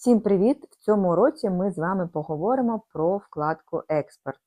Всім привіт! В цьому уроці ми з вами поговоримо про вкладку Експорт.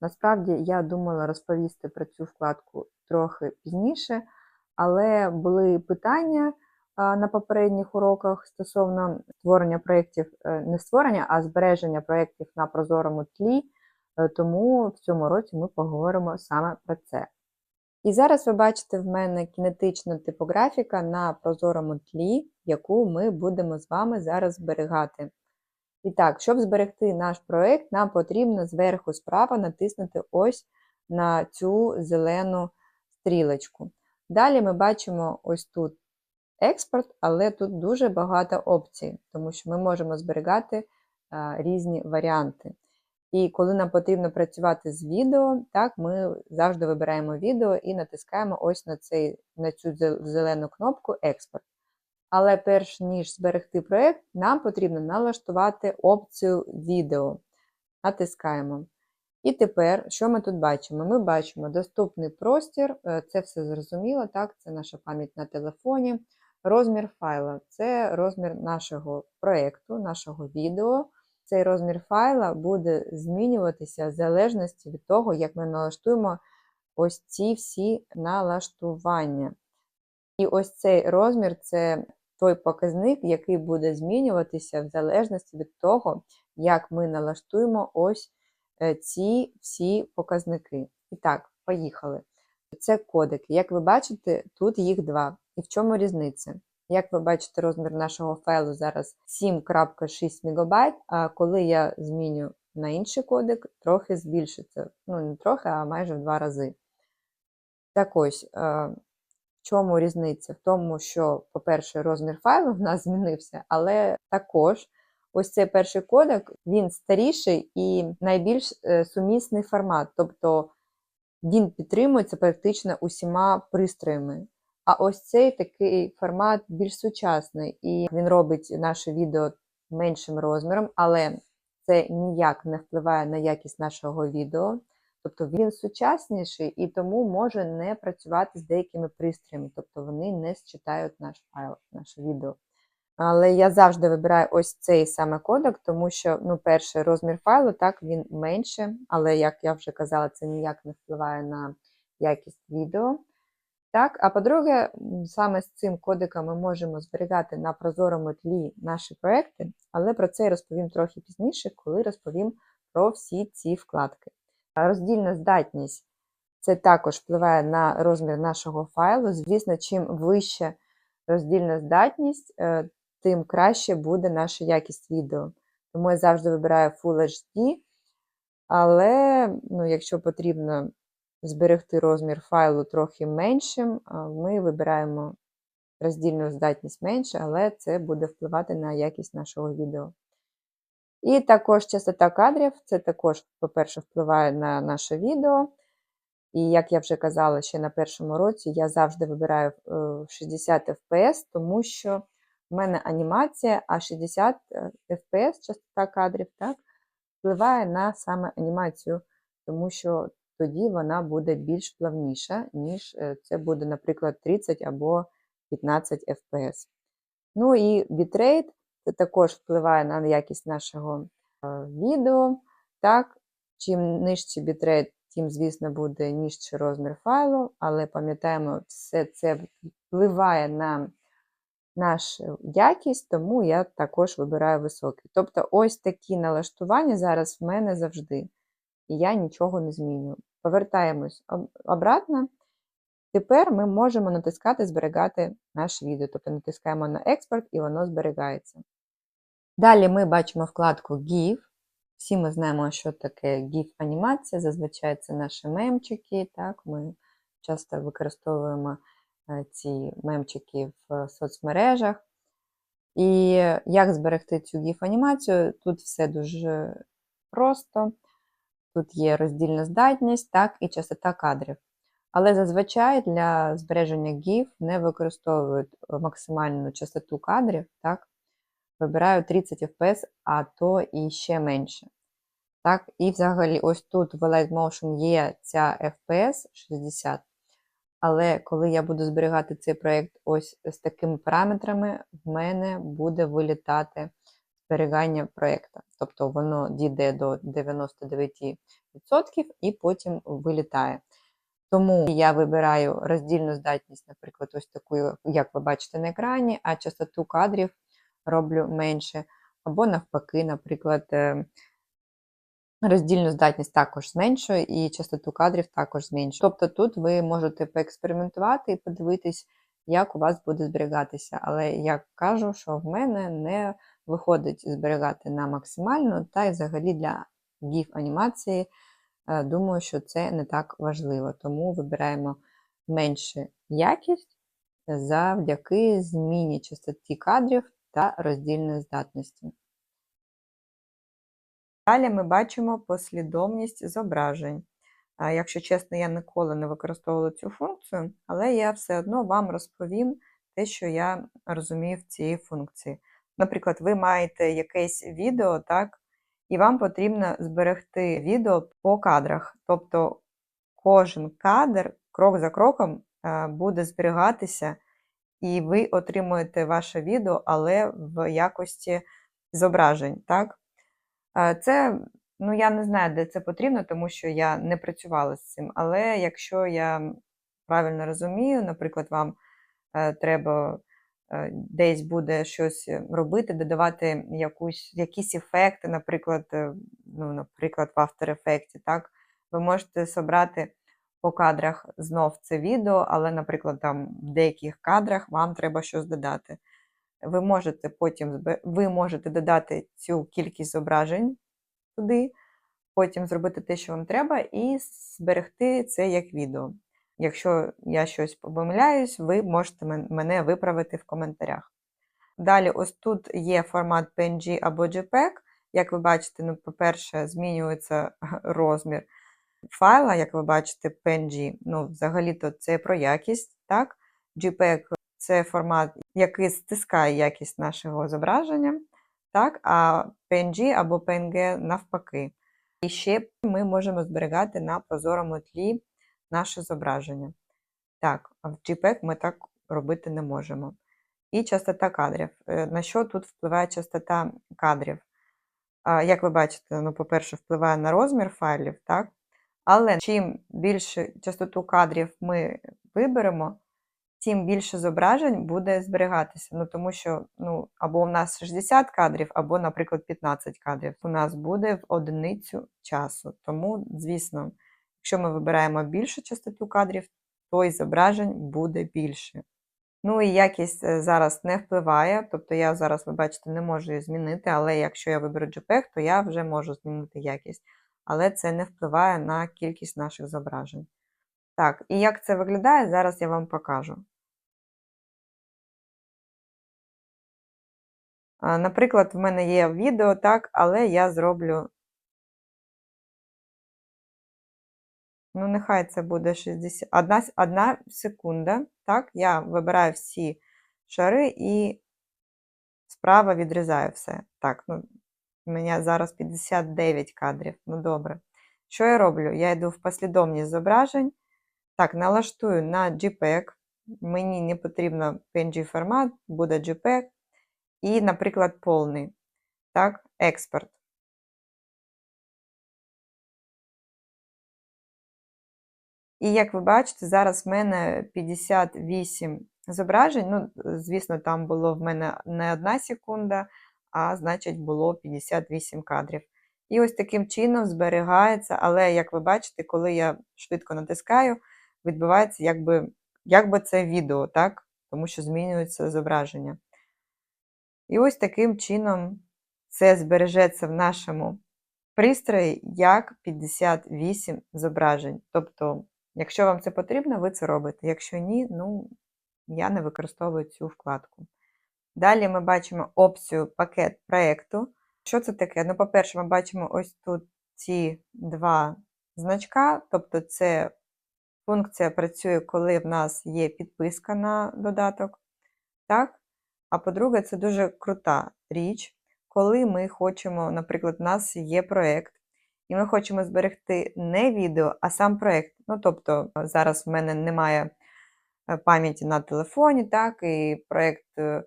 Насправді я думала розповісти про цю вкладку трохи пізніше, але були питання на попередніх уроках стосовно створення проєктів, е, не створення, а збереження проєктів на прозорому тлі, е, тому в цьому році ми поговоримо саме про це. І зараз ви бачите в мене кінетична типографіка на прозорому тлі, яку ми будемо з вами зараз зберігати. І так, щоб зберегти наш проєкт, нам потрібно зверху справа натиснути ось на цю зелену стрілочку. Далі ми бачимо ось тут експорт, але тут дуже багато опцій, тому що ми можемо зберігати різні варіанти. І коли нам потрібно працювати з відео, так, ми завжди вибираємо відео і натискаємо ось на, цей, на цю зелену кнопку Експорт. Але перш ніж зберегти проєкт, нам потрібно налаштувати опцію відео. Натискаємо. І тепер, що ми тут бачимо? Ми бачимо доступний простір, е, це все зрозуміло, так, це наша пам'ять на телефоні. Розмір файла це розмір нашого проєкту, нашого відео. Цей розмір файла буде змінюватися в залежності від того, як ми налаштуємо ось ці всі налаштування. І ось цей розмір це той показник, який буде змінюватися в залежності від того, як ми налаштуємо ось е, ці всі показники. І так, поїхали. Це кодики. Як ви бачите, тут їх два. І в чому різниця? Як ви бачите, розмір нашого файлу зараз 7.6 МБ, а коли я зміню на інший кодек, трохи збільшиться. Ну, не трохи, а майже в два рази. Так ось, в чому різниця? В тому, що, по-перше, розмір файлу в нас змінився, але також ось цей перший кодек, він старіший і найбільш е, сумісний формат. Тобто він підтримується практично усіма пристроями. А ось цей такий формат більш сучасний, і він робить наше відео меншим розміром, але це ніяк не впливає на якість нашого відео. Тобто він сучасніший і тому може не працювати з деякими пристроями, тобто вони не считають наш файл, наше відео. Але я завжди вибираю ось цей саме кодек, тому що, ну, перший розмір файлу, так, він менше, але, як я вже казала, це ніяк не впливає на якість відео. Так, А по-друге, саме з цим кодиком ми можемо зберігати на прозорому тлі наші проекти, але про це я розповім трохи пізніше, коли розповім про всі ці вкладки. Роздільна здатність це також впливає на розмір нашого файлу. Звісно, чим вища роздільна здатність, е, тим краще буде наша якість відео. Тому я завжди вибираю Full HD, але ну, якщо потрібно зберегти розмір файлу трохи меншим, ми вибираємо роздільну здатність менше, але це буде впливати на якість нашого відео. І також частота кадрів, це також, по-перше, впливає на наше відео. І, як я вже казала ще на першому році, я завжди вибираю 60 е, FPS, тому що в мене анімація, а 60 е, FPS частота кадрів так, впливає на саме анімацію, тому що тоді вона буде більш плавніша, ніж е, це буде, наприклад, 30 або 15 FPS. Ну і бітрейт це також впливає на якість нашого е, відео. Так, Чим нижчий бітрейт, тим, звісно, буде нижчий розмір файлу, але пам'ятаємо, все це впливає на нашу якість, тому я також вибираю високий. Тобто, ось такі налаштування зараз в мене завжди і я нічого не змінюю. Повертаємось обратно. Тепер ми можемо натискати Зберігати наше відео. Тобто натискаємо на експорт і воно зберігається. Далі ми бачимо вкладку GIF. Всі ми знаємо, що таке GIF-анімація. Зазвичай це наші мемчики. Так? Ми часто використовуємо е, ці мемчики в соцмережах. І як зберегти цю GIF-анімацію? Тут все дуже просто. Тут є роздільна здатність, так, і частота кадрів. Але зазвичай для збереження GIF не використовують максимальну частоту кадрів, так, вибираю 30 FPS, а то і ще менше. Так, І взагалі, ось тут в Light Motion є ця FPS 60. Але коли я буду зберігати цей проєкт ось з такими параметрами, в мене буде вилітати зберігання проєкту. Тобто воно дійде до 99% і потім вилітає. Тому я вибираю роздільну здатність, наприклад, ось таку, як ви бачите на екрані, а частоту кадрів роблю менше. Або навпаки, наприклад, е, роздільну здатність також зменшую і частоту кадрів також зменшую. Тобто тут ви можете поекспериментувати і подивитись, як у вас буде зберігатися. Але я кажу, що в мене не виходить зберігати на максимальну, та й взагалі для GIF анімації. Е, Думаю, що це не так важливо, тому вибираємо меншу якість завдяки зміні частоті кадрів та роздільної здатності. Далі ми бачимо послідовність зображень. Якщо чесно, я ніколи не використовувала цю функцію, але я все одно вам розповім те, що я розумію в цій функції. Наприклад, ви маєте якесь відео, так, і вам потрібно зберегти відео по кадрах. Тобто кожен кадр крок за кроком е, буде зберігатися, і ви отримуєте ваше відео, але в якості зображень. так? Е, Це, ну я не знаю, де це потрібно, тому що я не працювала з цим. Але якщо я правильно розумію, наприклад, вам е, треба десь буде щось робити, додавати якусь, якісь ефекти, наприклад, е, ну, наприклад, в After Effects, так, ви можете собрати по кадрах знов це відео, але, наприклад, там в деяких кадрах вам треба щось додати. Ви можете потім ви можете додати цю кількість зображень туди, потім зробити те, що вам треба, і зберегти це як відео. Якщо я щось помиляюсь, ви можете мене виправити в коментарях. Далі, ось тут є формат PNG або JPEG. Як ви бачите, ну, по-перше, змінюється розмір файла, як ви бачите, PNG. Ну, взагалі-то це про якість, так? JPEG це формат, який стискає якість нашого зображення, так? а PNG або PNG навпаки. І ще ми можемо зберігати на прозорому тлі наше зображення. Так, а в JPEG ми так робити не можемо. І частота кадрів. Е, На що тут впливає частота кадрів? Як ви бачите, ну, по-перше, впливає на розмір файлів, так? Але чим більше частоту кадрів ми виберемо, тим більше зображень буде зберігатися. Ну, тому що ну, або у нас 60 кадрів, або, наприклад, 15 кадрів. У нас буде в одиницю часу. Тому, звісно, якщо ми вибираємо більшу частоту кадрів, то і зображень буде більше. Ну і якість е, зараз не впливає, тобто я зараз, ви бачите, не можу її змінити, але якщо я виберу JPEG, то я вже можу змінити якість. Але це не впливає на кількість наших зображень. Так, і як це виглядає, зараз я вам покажу. Наприклад, в мене є відео, так, але я зроблю. Ну, нехай це буде 60. Одна, одна секунда. Так, я вибираю всі шари і справа відрізаю все. Так, ну, у мене зараз 59 кадрів. Ну, добре. Що я роблю? Я йду в послідовність зображень. Так, налаштую на JPEG. Мені не потрібно PNG формат, буде JPEG. І, наприклад, повний. Так, експорт. І як ви бачите, зараз в мене 58 зображень. Ну, звісно, там було в мене не одна секунда, а значить було 58 кадрів. І ось таким чином зберігається, але як ви бачите, коли я швидко натискаю, відбувається якби, якби це відео, так? Тому що змінюється зображення. І ось таким чином це збережеться в нашому пристрої як 58 зображень. Тобто, якщо вам це потрібно, ви це робите. Якщо ні, ну я не використовую цю вкладку. Далі ми бачимо опцію пакет проєкту. Що це таке? Ну, по-перше, ми бачимо ось тут ці два значка, тобто це функція працює, коли в нас є підписка на додаток. Так? А по-друге, це дуже крута річ, коли ми хочемо, наприклад, у нас є проєкт, і ми хочемо зберегти не відео, а сам проєкт. Ну, тобто, зараз в мене немає е, пам'яті на телефоні, так, і проєкт е,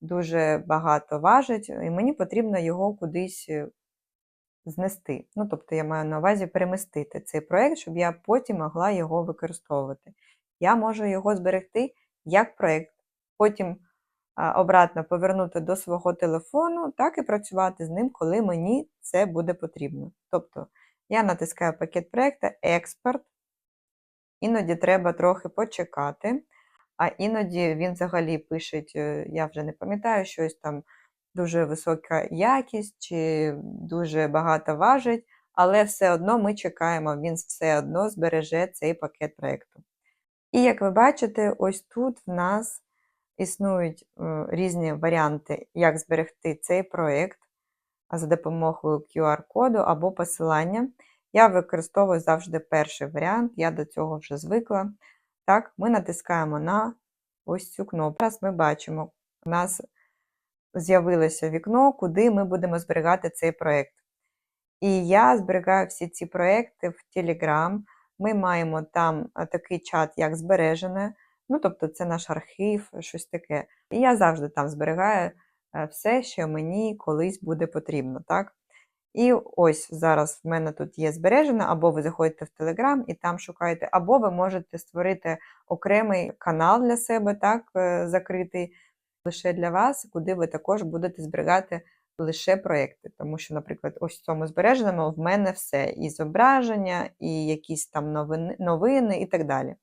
дуже багато важить, і мені потрібно його кудись е, знести. Ну, тобто я маю на увазі перемістити цей проєкт, щоб я потім могла його використовувати. Я можу його зберегти як проєкт, потім обратно повернути до свого телефону, так і працювати з ним, коли мені це буде потрібно. Тобто я натискаю пакет проєкту, експорт, іноді треба трохи почекати, а іноді він взагалі пише, е, я вже не пам'ятаю, щось там дуже висока якість чи дуже багато важить, але все одно ми чекаємо, він все одно збереже цей пакет проєкту. І як ви бачите, ось тут в нас існують е, різні варіанти, як зберегти цей проєкт за допомогою QR-коду або посилання. Я використовую завжди перший варіант, я до цього вже звикла. Так, ми натискаємо на ось цю кнопку. Зараз ми бачимо, у нас з'явилося вікно, куди ми будемо зберігати цей проєкт. І я зберігаю всі ці проєкти в Telegram. Ми маємо там такий чат, як збережене. Ну, тобто, це наш архів, щось таке. І я завжди там зберігаю е, все, що мені колись буде потрібно. так? І ось зараз в мене тут є збережене, або ви заходите в Telegram і там шукаєте, або ви можете створити окремий канал для себе, так, е, закритий лише для вас, куди ви також будете зберігати лише проєкти. Тому що, наприклад, ось в цьому збереженому в мене все: і зображення, і якісь там новини, новини і так далі.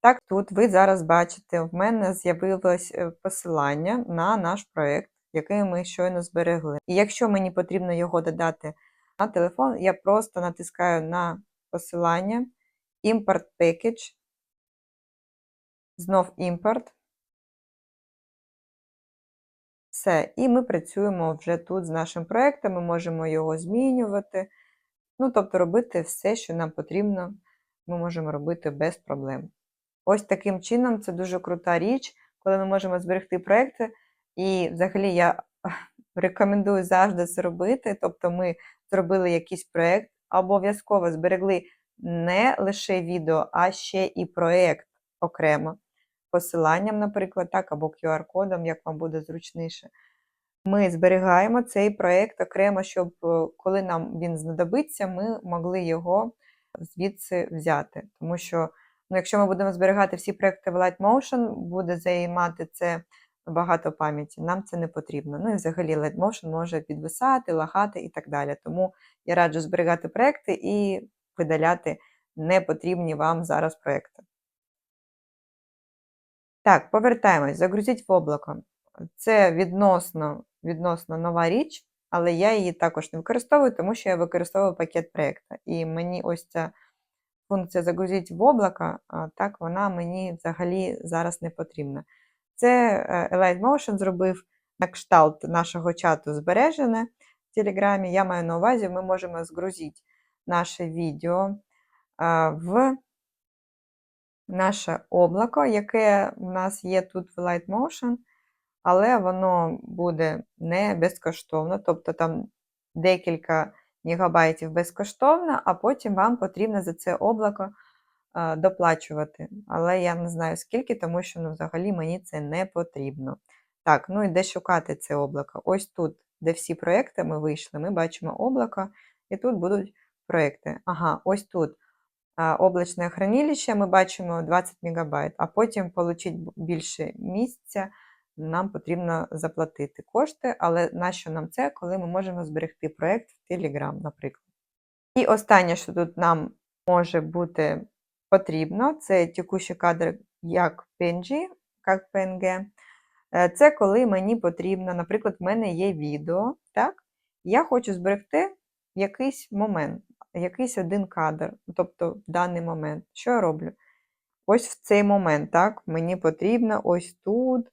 Так, тут ви зараз бачите, в мене з'явилось е, посилання на наш проєкт, який ми щойно зберегли. І якщо мені потрібно його додати на телефон, я просто натискаю на посилання Import Package, знов імпорт. Все, і ми працюємо вже тут з нашим проєктом, ми можемо його змінювати. Ну, тобто робити все, що нам потрібно, ми можемо робити без проблем. Ось таким чином це дуже крута річ, коли ми можемо зберегти проекти. І взагалі я рекомендую завжди це робити. Тобто, ми зробили якийсь проєкт, обов'язково зберегли не лише відео, а ще і проєкт окремо. Посиланням, наприклад, так, або QR-кодом, як вам буде зручніше. Ми зберігаємо цей проєкт окремо, щоб е, коли нам він знадобиться, ми могли його звідси взяти. Тому що Ну, Якщо ми будемо зберігати всі проекти в Lightmotion, буде займати це багато пам'яті. Нам це не потрібно. Ну і взагалі Lightmotion може підвисати, лагати і так далі. Тому я раджу зберігати проекти і видаляти непотрібні вам зараз проекти. Так, повертаємось, загрузіть в облако. Це відносно відносно нова річ, але я її також не використовую, тому що я використовую пакет проєкту. І мені ось ця функція загрузіть в облако, так вона мені взагалі зараз не потрібна. Це е, Elite Motion зробив на кшталт нашого чату збережене в Телеграмі. Я маю на увазі, ми можемо згрузити наше відео в наше облако, яке у нас є тут в Light Motion, але воно буде не безкоштовно, тобто там декілька гігабайтів безкоштовно, а потім вам потрібно за це облако доплачувати. Але я не знаю скільки, тому що ну, взагалі мені це не потрібно. Так, ну і де шукати це облако? Ось тут, де всі проекти ми вийшли, ми бачимо облако, і тут будуть проекти. Ага, ось тут облачне хранилище, ми бачимо 20 МБ, а потім отримати більше місця нам потрібно заплатити кошти, але нащо нам це, коли ми можемо зберегти проєкт в Telegram, наприклад. І останнє, що тут нам може бути потрібно, це текущий кадр як PNG, як PNG. Е, це коли мені потрібно, наприклад, в мене є відео, так? я хочу зберегти якийсь момент, якийсь один кадр, тобто в даний момент. Що я роблю? Ось в цей момент, так, мені потрібно ось тут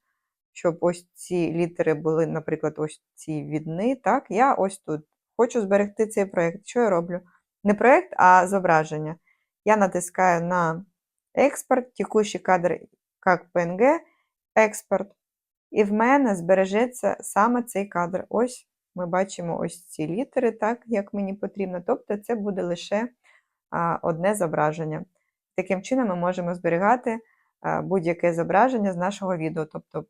щоб ось ці літери були, наприклад, ось ці відни. Так, я ось тут хочу зберегти цей проєкт. Що я роблю? Не проєкт, а зображення. Я натискаю на експорт, текущий кадр як PNG, експорт. І в мене збережеться саме цей кадр. Ось ми бачимо ось ці літери, так, як мені потрібно. Тобто це буде лише одне зображення. Таким чином, ми можемо зберігати будь-яке зображення з нашого відео. Тобто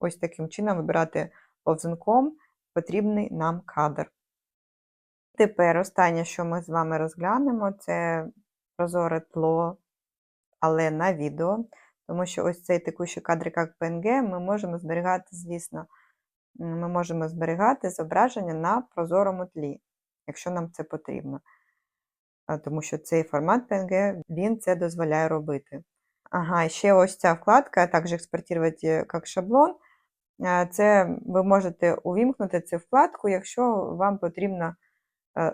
ось таким чином вибирати повзунком потрібний нам кадр. Тепер останнє, що ми з вами розглянемо, це прозоре тло, але на відео. Тому що ось цей текущий кадр як PNG ми можемо зберігати, звісно, ми можемо зберігати зображення на прозорому тлі, якщо нам це потрібно. Тому що цей формат PNG, він це дозволяє робити. Ага, ще ось ця вкладка, також експортувати як шаблон. Це ви можете увімкнути цю вкладку, якщо вам потрібно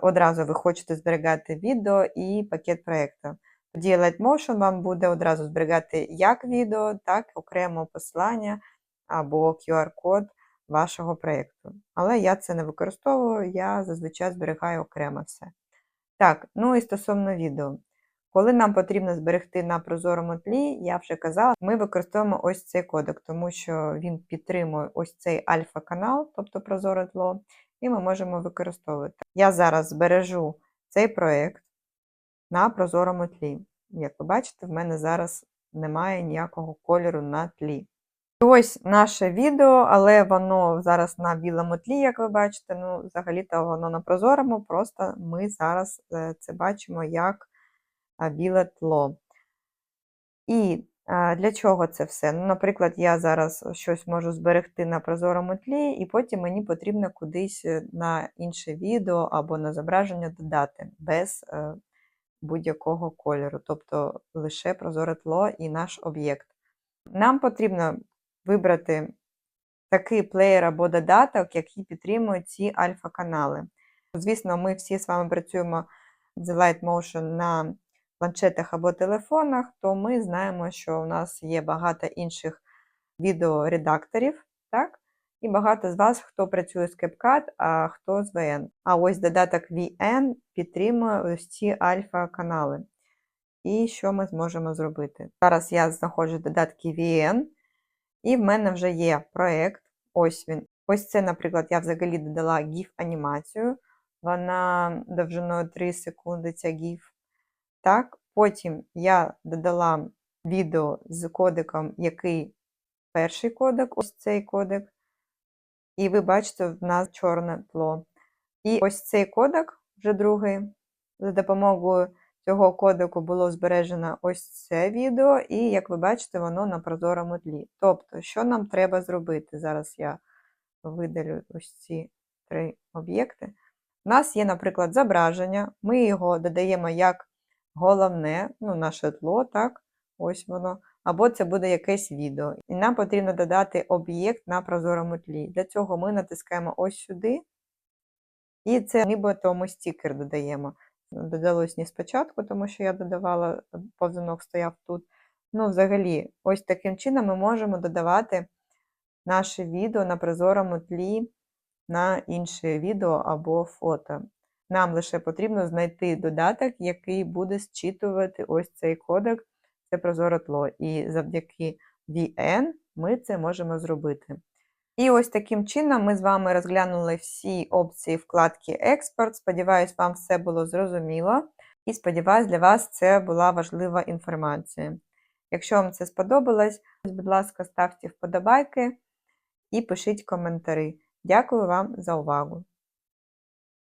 одразу ви хочете зберігати відео і пакет проєкту. Тоді Lightmotion вам буде одразу зберігати як відео, так і окремо посилання або QR-код вашого проєкту. Але я це не використовую, я зазвичай зберігаю окремо все. Так, ну і стосовно відео. Коли нам потрібно зберегти на прозорому тлі, я вже казала, ми використовуємо ось цей кодек, тому що він підтримує ось цей альфа-канал, тобто прозоре тло, і ми можемо використовувати. Я зараз збережу цей проєкт на прозорому тлі. Як ви бачите, в мене зараз немає ніякого кольору на тлі. І ось наше відео, але воно зараз на білому тлі, як ви бачите. Ну, взагалі-то воно на прозорому, просто ми зараз е, це бачимо як біле тло. І для чого це все? Ну, Наприклад, я зараз щось можу зберегти на прозорому тлі, і потім мені потрібно кудись е, на інше відео або на зображення додати без е, будь-якого кольору, тобто лише прозоре тло і наш об'єкт. Нам потрібно вибрати такий плеєр або додаток, який підтримує ці альфа-канали. Звісно, ми всі з вами працюємо з Lightmotion на планшетах або телефонах, то ми знаємо, що у нас є багато інших відеоредакторів, так? І багато з вас, хто працює з CapCut, а хто з VN. А ось додаток VN підтримує ось ці альфа-канали. І що ми зможемо зробити? Зараз я знаходжу додатки VN, і в мене вже є проєкт. Ось він. Ось це, наприклад, я взагалі додала GIF-анімацію. Вона довжиною 3 секунди, ця GIF. Так, Потім я додала відео з кодеком, який перший кодек, ось цей кодек. І ви бачите, в нас чорне тло. І ось цей кодек, вже другий, за допомогою цього кодеку було збережено ось це відео, і, як ви бачите, воно на прозорому тлі. Тобто, що нам треба зробити? Зараз я видалю ось ці три об'єкти. У нас є, наприклад, зображення, ми його додаємо як головне, ну, наше тло, так, ось воно. Або це буде якесь відео. І нам потрібно додати об'єкт на прозорому тлі. Для цього ми натискаємо ось сюди. І це нібито ми стікер додаємо. Додалось не спочатку, тому що я додавала, повзунок стояв тут. Ну, взагалі, ось таким чином ми можемо додавати наше відео на прозорому тлі на інше відео або фото. Нам лише потрібно знайти додаток, який буде зчитувати ось цей кодек, це прозоре тло. І завдяки VN ми це можемо зробити. І ось таким чином ми з вами розглянули всі опції вкладки Експорт. Сподіваюсь, вам все було зрозуміло. І сподіваюсь, для вас це була важлива інформація. Якщо вам це сподобалось, будь ласка, ставте вподобайки і пишіть коментарі. Дякую вам за увагу!